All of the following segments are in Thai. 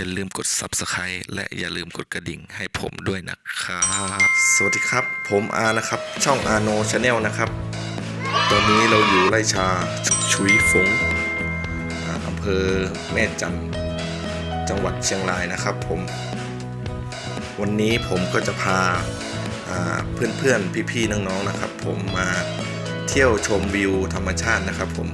อย่าลืมกด Subscribe และอย่าลืมกดกระดิ่งให้ผมด้วยนะครับ สวัสดีครับ ผมอานะครับ ช่องอาโนชาแนลนะครับ ตอนนี้เราอยู่ไร่ชาชุยฟงอ่าอำเภอแม่จันจังหวัดเชียงรายนะครับผม วันนี้ผมก็จะพาอ่าเพื่อนๆ พี่ๆ น้องๆ นะครับ ผมมาเที่ยวชมวิวธรรมชาตินะครับผม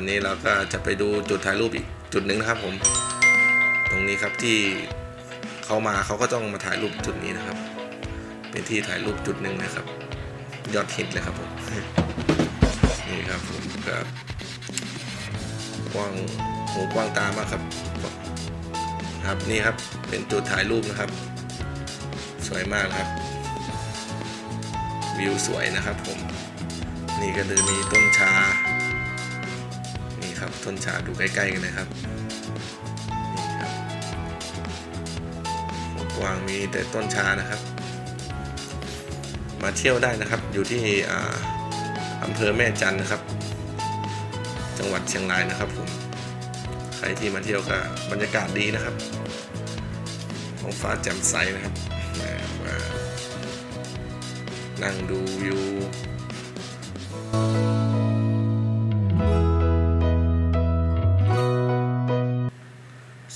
อนนี้เราก็จะไปดูจุดถ่ายรูปอีกจุดหนึ่งนะครับผม ตรงนี้ครับที่เขามาเขาก็ต้องมาถ่ายรูปจุดนี้นะครับ เป็นที่ถ่ายรูปจุดหนึ่งนะครับ ยอดฮิตเลยครับผมนี่ครับผมก็กว้างหูกว้างตามากครับ ครับนี่ครับเป็นจุดถ่ายรูปนะครับ สวยมากครับ วิวสวยนะครับผม นี่ก็จะมีต้นชา นี่ครับต้นชาดูใกล้ๆกันเลยครับนี่ครับกวางมีแต่ต้นชานะครับ มาเที่ยวได้นะครับ อยู่ที่อำเภอแม่จันนะครับ จังหวัดเชียงรายนะครับผมใครที่มาเที่ยวก็บรรยากาศดีนะครับท้องฟ้าแจ่มใสนะครับมานั่งดูวิว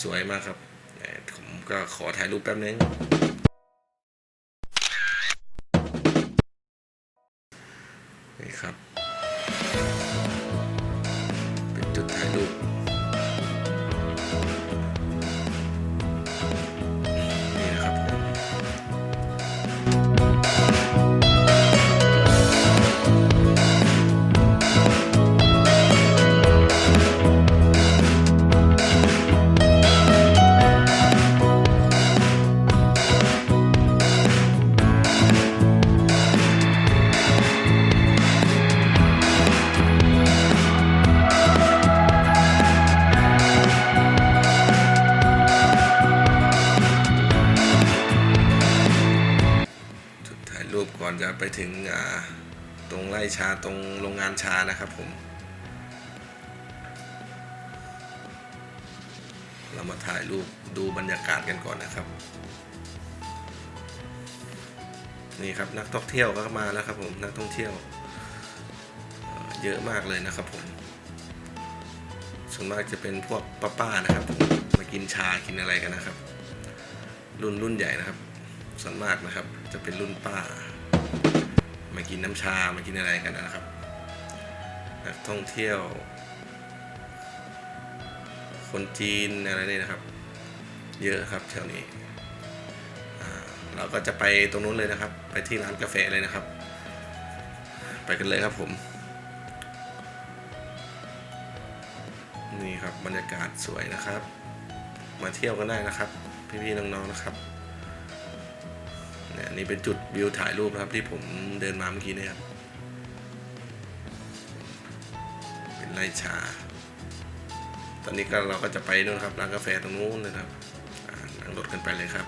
สวยมากครับผมก็ขอถ่ายรูปแป๊บนึง รูปก่อนจะไปถึงตรงไร่ชาตรงโรงงานชานะครับผม เรามาถ่ายรูปดูบรรยากาศกันก่อนนะครับ นี่ครับนักท่องเที่ยวก็มาแล้วครับผมนักท่องเที่ยวเอ่อเยอะมากเลยนะครับผมส่วนมากจะเป็นพวกป้าๆนะครับผมมากินชากินอะไรกันนะครับ รุ่นรุ่นใหญ่นะครับส่วนมากนะครับจะเป็นรุ่นป้า มากินน้ำชามากินอะไรกันนะครับนักท่องเที่ยว คนจีนอะไรนี่นะครับ เยอะครับแถวนี้เราก็จะไปตรงนู้นเลยนะครับ ไปที่ร้านกาแฟเลยนะครับ ไปกันเลยครับผม นี่ครับบรรยากาศสวยนะครับ มาเที่ยวกันได้นะครับ พี่ๆน้องๆนะครับ นี่ยอันนี้เป็นจุดวิวถ่ายรูปนะครับที่ผมเดินมาเมื่อกี้นะครับ เป็นไร่ชา ตอนนี้ก็เราก็จะไปนู่นครับร้านกาแฟตรงนู้นนะครับนั่งรถกันไปเลยครับ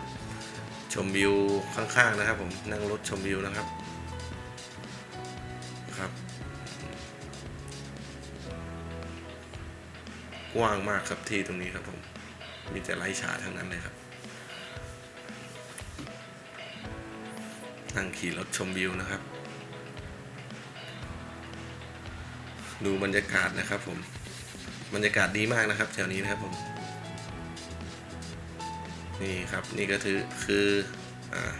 ชมวิวข้างๆนะครับ ผมนั่งรถชมวิวนะครับครับ กว้างมากครับที่ตรงนี้ครับผม มีแต่ไร่ชาทั้งนั้นเลยครับ นั่งขี่รถชมวิวนะครับ ดูบรรยากาศนะครับผม บรรยากาศดีมากนะครับแถวนี้นะครับผม นี่ครับนี่ก็คือคืออ่า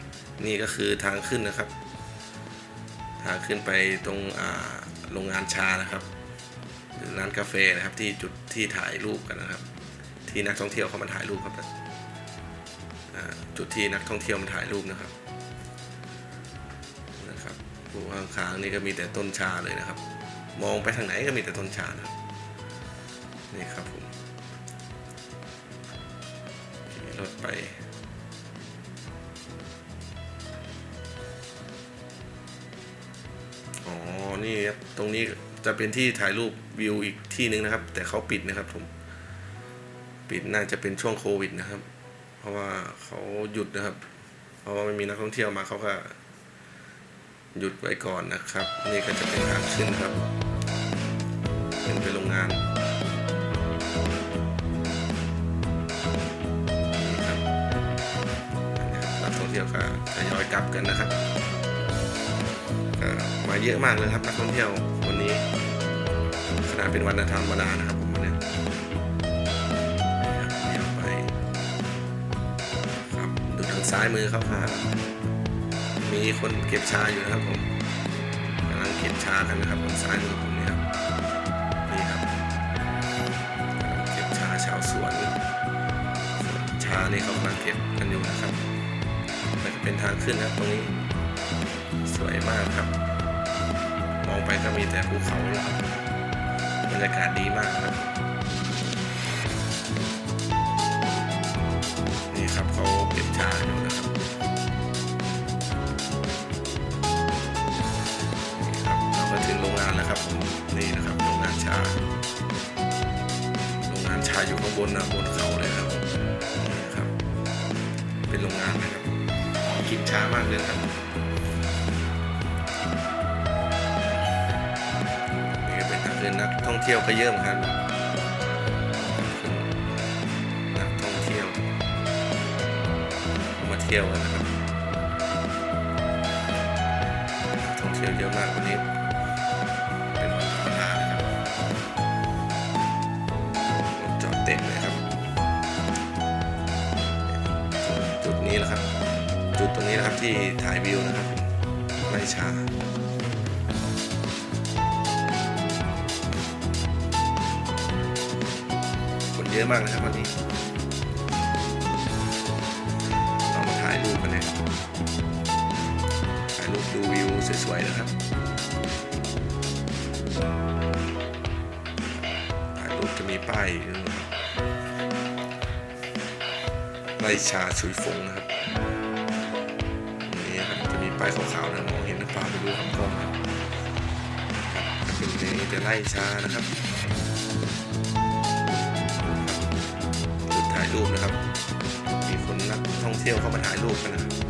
นี่ก็คือทางขึ้นนะครับ ทางขึ้นไปตรงอ่าโรงงานชานะครับหรือร้านกาแฟนะครับที่จุดที่ถ่ายรูปกันนะครับ ที่นักท่องเที่ยวเขามาถ่ายรูปครับจุดที่นักท่องเที่ยวมาถ่ายรูปนะครับ นะครับดูข้างๆนี่ก็มีแต่ต้นชาเลยนะครับ มองไปทางไหนก็มีแต่ต้นชานะครับนี่ครับผมขี่รถไปอ๋อนี่ครับตรงนี้จะเป็นที่ถ่ายรูปวิวอีกที่หนึ่งนะครับ แต่เขาปิดนะครับผมปิดน่าจะเป็นช่วงโควิดนะครับ เพราะว่าเขาหยุดนะครับ เพราะว่าไม่มีนักท่องเที่ยวมาเขาก็ หยุดไว้ก่อนนะครับ นี่ก็จะเป็นทางขึ้นครับขึ้นไปโรงงานนี่ครับนักท่องเที่ยวก็ทยอยกลับกันนะครับก็มาเยอะมากเลยครับนักท่องเที่ยววันนี้ขนาดเป็นวันธรรมดานะครับผมวันเนี้ยนี่ครับเดี๋ยวไปครับดูทางซ้ายมือเขาครับ มีคนเก็บชาอยู่นะครับผมกำลังเก็บชากันนะครับทางซ้ายมือผมนี่ครับนี่ครับเก็บชาชาวสวนชานี่เขากำลังเก็บกันอยู่นะครับแล้วก็เป็นทางขึ้นนะครับตรงนี้ สวยมากครับ มองไปก็มีแต่ภูเขาล้วครับบรรยากาศดีมากครับนี่ครับเขาเก็บชาอยู่ ชาโรงงานชาอยู่ข้างบนนะบนเขาเลยครับนี่ครับ เป็นโรงงานนะครับกินช้ามากเลยครับนี่เป็นทางขึ้นนักท่องเที่ยวก็เยอะเหมือนกันนักท่องเที่ยว มาเที่ยวกันนะครับท่องเที่ยวเยอะมากวันนี้ นะครับ จุดตรงนี้นะครับที่ถ่ายวิวนะครับไร่ชาคนเยอะมากนะครับวันนี้เรามาถ่ายรูปกันเลยถ่ายรูปดูวิวสวยๆนะครับถ่ายรูปจะมีป้ายอยู่ ไร่ชาชุยฟงนะครับนี่ครับจะมีป้ายขาวๆนะมองเห็นหรือเปล่าไม่รู้ครับกล้องครับเป็นนี้จะไร่ชานะครับจุดถ่ายรูปนะครับ มีคนนักท่องเที่ยวเข้ามาถ่ายรูปกันนะครับ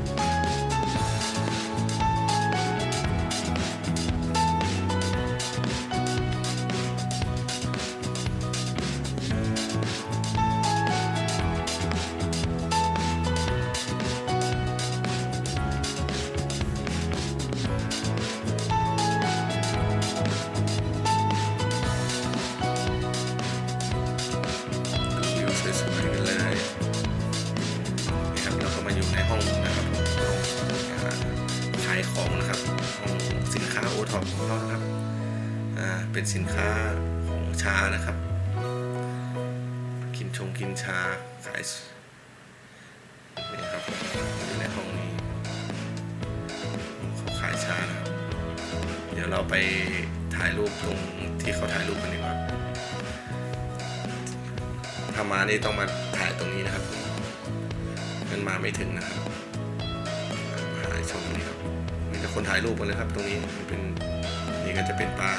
ของนะครับห้องสินค้าโอท็อปของเรานะครับเป็นสินค้าของชานะครับ กินชงกินชาขายนี่ครับอยู่ในห้องนี้เขาขายชานะครับเดี๋ยวเราไปถ่ายรูปตรงที่เขาถ่ายรูปกันดีกว่าถ้ามานี่ต้องมาถ่ายตรงนี้นะครับมันมาไม่ถึงนะครับมาชมนี่ครับ คนถ่ายรูปกันเลยครับ ตรงนี้มันเป็นนี่ก็จะเป็นปลา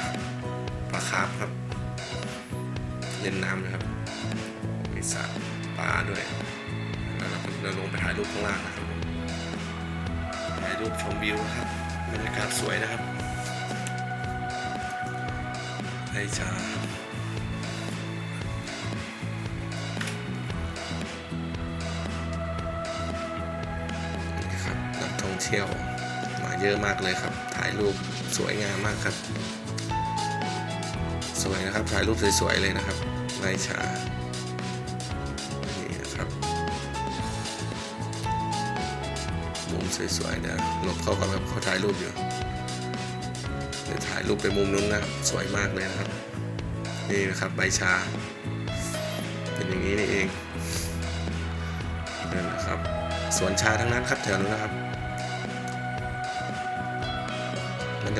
ปลาคาร์ฟครับ เล่นน้ำนะครับมีสระปลาด้วยแล้วเราเดินลงไปถ่ายรูปข้างล่างนะครับถ่ายรูปชมวิวนะครับบรรยากาศสวยนะครับไอชานี่ครับนักท่องเที่ยว เยอะมากเลยครับ ถ่ายรูปสวยงามมากครับ สวยนะครับ ถ่ายรูปสวยๆเลยนะครับไร่ชานี่นะครับมุมสวยๆเดี๋ยวหลบเข้ากับแบบเขาถ่ายรูปอยู่เดี๋ยวถ่ายรูปไปมุมนู้นนะครับสวยมากเลยนะครับ นี่นะครับใบชา เป็นอย่างนี้นี่เองนี่นะครับสวนชาทั้งนั้นครับแถวนู้นนะครับ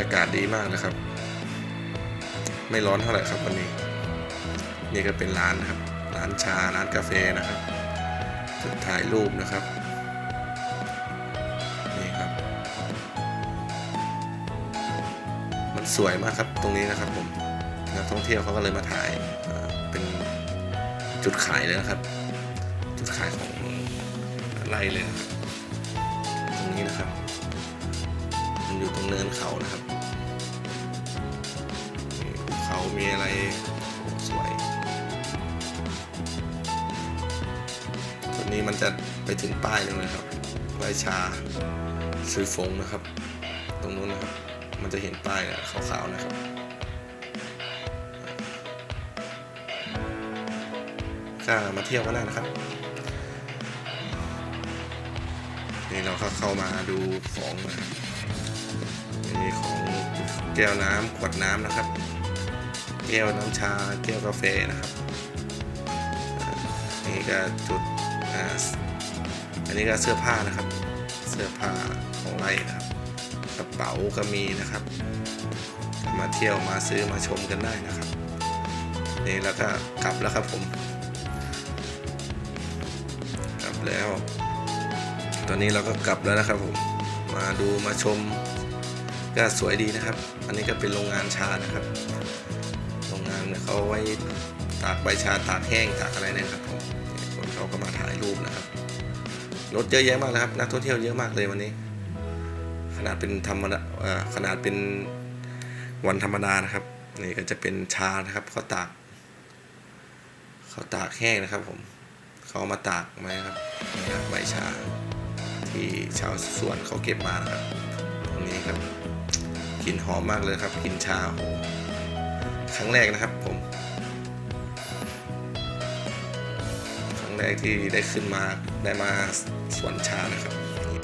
ยากาศดีมากนะครับ ไม่ร้อนเท่าไหร่ครับวันนี้ นี่ก็เป็นร้านนะครับ ร้านชา ร้านกาแฟนะครับจุดถ่ายรูปนะครับ นี่ครับ มันสวยมากครับตรงนี้นะครับผมนักท่องเที่ยวเขาก็เลยมาถ่ายเป็นจุดขายเลยนะครับ จุดขายของไร่เลยนะตรงนี้นะครับ อยู่ตรงเนินเขานะครับเขามีอะไรสวยตัวนี้มันจะไปถึงป้ายเลยนะครับไรชาซื้อฟงนะครับ ตรงนู้นนะครับ มันจะเห็นป้ายขาวๆนะครับก็มาเที่ยวกันได้นะครับนี่เราก็เข้ามาดูของนะครับ มีของแก้วน้ำขวดน้ำนะครับ แก้วน้ำชาแก้วกาแฟนะครับนี่ก็จุดอันนี้ก็เสื้อผ้านะครับ เสื้อผ้าของไร่นะครับกระเป๋าก็มีนะครับ มาเที่ยวมาซื้อมาชมกันได้นะครับนี่แล้วก็กลับแล้วครับผมกลับแล้ว ตอนนี้เราก็กลับแล้วนะครับผม มาดูมาชม ก็สวยดีนะครับ อันนี้ก็เป็นโรงงานชานะครับ โรงงานเนี่ยเขาไว้ตากใบชาตากแห้งตากอะไรนี่ยครับผมคนเขาก็มาถ่ายรูปนะครับ รถเยอะแยะมากเลยครับ นักท่องเที่ยวเยอะมากเลยวันนี้ ขนาดเป็นธรรมดาขนาดเป็นวันธรรมดานะครับ นี่ก็จะเป็นชานะครับเขาตากเขาตากแห้งนะครับผมเขามาตากไหมครับนี่ครับใบชาที่ชาวสวนเขาเก็บมานะครับตรงนี้ครับ กลิ่นหอมมากเลยครับกลิ่นชาโอ้โหครั้งแรกนะครับผม ครั้งแรกที่ได้ขึ้นมาได้มาสวนชานะครับ